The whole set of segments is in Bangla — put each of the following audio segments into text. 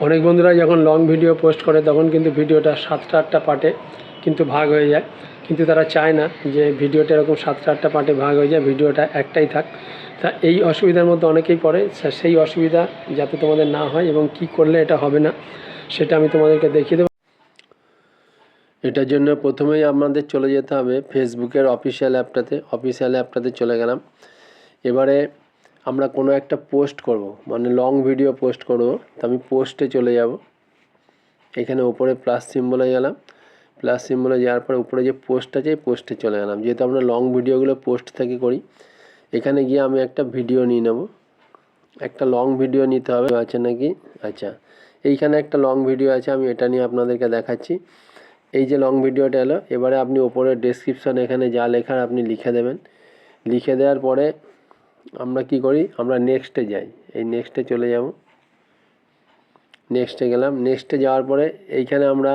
অনেক বন্ধুরা যখন লং ভিডিও পোস্ট করে, তখন কিন্তু ভিডিওটা সাতটা আটটা পার্টে কিন্তু ভাগ হয়ে যায়। কিন্তু তারা চায় না যে ভিডিওটা এরকম সাতটা আটটা পার্টে ভাগ হয়ে যায় ভিডিওটা একটাই থাক। তা এই অসুবিধার মধ্যে অনেকেই পড়ে সেই অসুবিধা যাতে তোমাদের না হয় এবং কি করলে এটা হবে না, সেটা আমি তোমাদেরকে দেখিয়ে দেবো। এটার জন্য প্রথমেই আমাদের চলে যেতে হবে ফেসবুকের অফিসিয়াল অ্যাপটাতে অফিসিয়াল অ্যাপটাতে চলে গেলাম। এবারে আমরা কোনো একটা পোস্ট করব। মানে লং ভিডিও পোস্ট করব। তো আমি পোস্টে চলে যাব। এখানে ওপরে প্লাস সিম্বলে গেলাম। প্লাস সিম্বলে যাওয়ার পরে উপরে যে পোস্ট আছে পোস্টে চলে গেলাম। যেহেতু আমরা লং ভিডিওগুলো পোস্ট থেকে করি, এখানে গিয়ে আমি একটা ভিডিও নিয়ে নেব। একটা লং ভিডিও নিতে হবে। আছে নাকি? আচ্ছা। এইখানে একটা লং ভিডিও আছে, আমি এটা নিয়ে আপনাদেরকে দেখাচ্ছি। এই যে লং ভিডিওটা এলো, এবারে আপনি ওপরে ডেসক্রিপশন এখানে যা লেখার আপনি লিখে দেবেন। লিখে দেওয়ার পরে আমরা কি করি? আমরা নেক্সটে যাই। এই নেক্সটে চলে যাব। নেক্সটে গেলাম। নেক্সটে যাওয়ার পরে এইখানে আমরা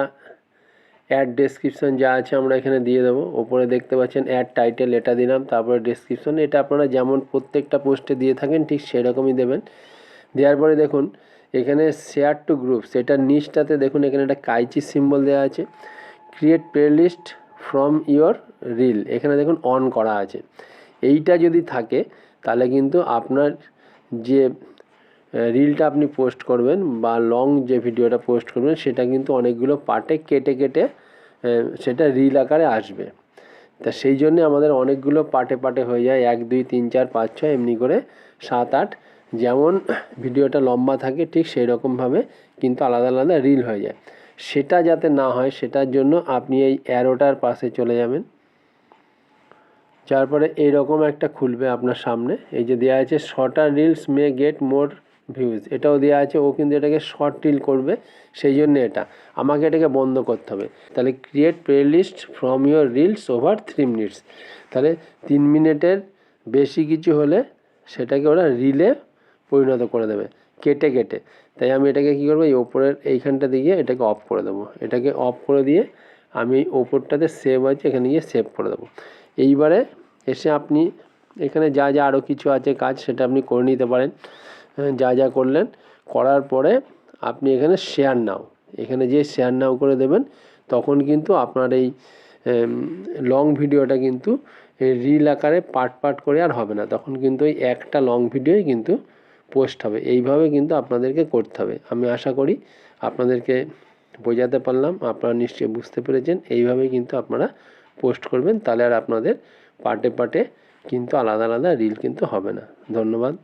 অ্যাড ডেসক্রিপশন যা আছে আমরা এখানে দিয়ে দেবো। ওপরে দেখতে পাচ্ছেন অ্যাড টাইটেল এটা দিলাম। তারপরে ডেসক্রিপশন এটা আপনারা যেমন প্রত্যেকটা পোস্টে দিয়ে থাকেন, ঠিক সেরকমই দেবেন। দেওয়ার পরে দেখুন, এখানে শেয়ার টু গ্রুপ সেটার নিচটাতে দেখুন, এখানে একটা কাইচি সিম্বল দেওয়া আছে। Create playlist from your reel এখানে দেখুন অন করা আছে। এইটা যদি থাকে তাহলে কিন্তু আপনার যে রিলটা আপনি পোস্ট করবেন বা লং যে ভিডিওটা পোস্ট করবেন, সেটা কিন্তু অনেকগুলো পার্টে কেটে কেটে সেটা রিল আকারে আসবে। তা সেই জন্যে আমাদের অনেকগুলো পার্টে পার্টে হয়ে যায়, এক, দুই, তিন, চার, পাঁচ, ছয়, এমনি করে সাত, আট। যেমন ভিডিওটা লম্বা থাকে, ঠিক সেই রকমভাবে কিন্তু আলাদা আলাদা রিল হয়ে যায়। সেটা যাতে না হয়, সেটার জন্য আপনি এই অ্যারোটার পাশে চলে যাবেন। যার পরে এইরকম একটা খুলবে আপনার সামনে। এই যে দেওয়া আছে shorter reels may get more views এটাও দেওয়া আছে, ও কিন্তু এটাকে শর্ট রিল করবে, সেই জন্য এটা। আমাকে এটাকে বন্ধ করতে হবে। তাহলে create playlist from your reels over three minutes তাহলে তিন মিনিটের বেশি কিছু হলে সেটাকে ওরা রিলে পরিণত করে দেবে, কেটে কেটে। তাই আমি এটাকে কী করব, এই ওপরের এইখানটা দিয়ে এটাকে অফ করে দেবো। এটাকে অফ করে দিয়ে আমি ওপরটাতে সেভ আছে, এখানে গিয়ে সেভ করে দেবো। এইবারে এসে আপনি এখানে যা যা আরও কিছু আছে কাজ সেটা আপনি করে নিতে পারেন। হ্যাঁ, যা যা করলেন করার পরে আপনি এখানে শেয়ার নাও এখানে যে শেয়ার নাও করে দেবেন তখন কিন্তু আপনার এই লং ভিডিওটা কিন্তু রিল আকারে পার্ট পার্ট করে আর হবে না। তখন কিন্তু ওই একটা লং ভিডিওই কিন্তু পোস্ট হবে। এইভাবে কিন্তু আপনাদেরকে করতে হবে। আমি আশা করি আপনাদেরকে বোঝাতে পারলাম। আপনারা নিশ্চয়ই বুঝতে পেরেছেন। এইভাবেই কিন্তু আপনারা পোস্ট করবেন, তাহলে আর আপনাদের পার্টে পার্টে কিন্তু আলাদা আলাদা রিল কিন্তু হবে না। ধন্যবাদ।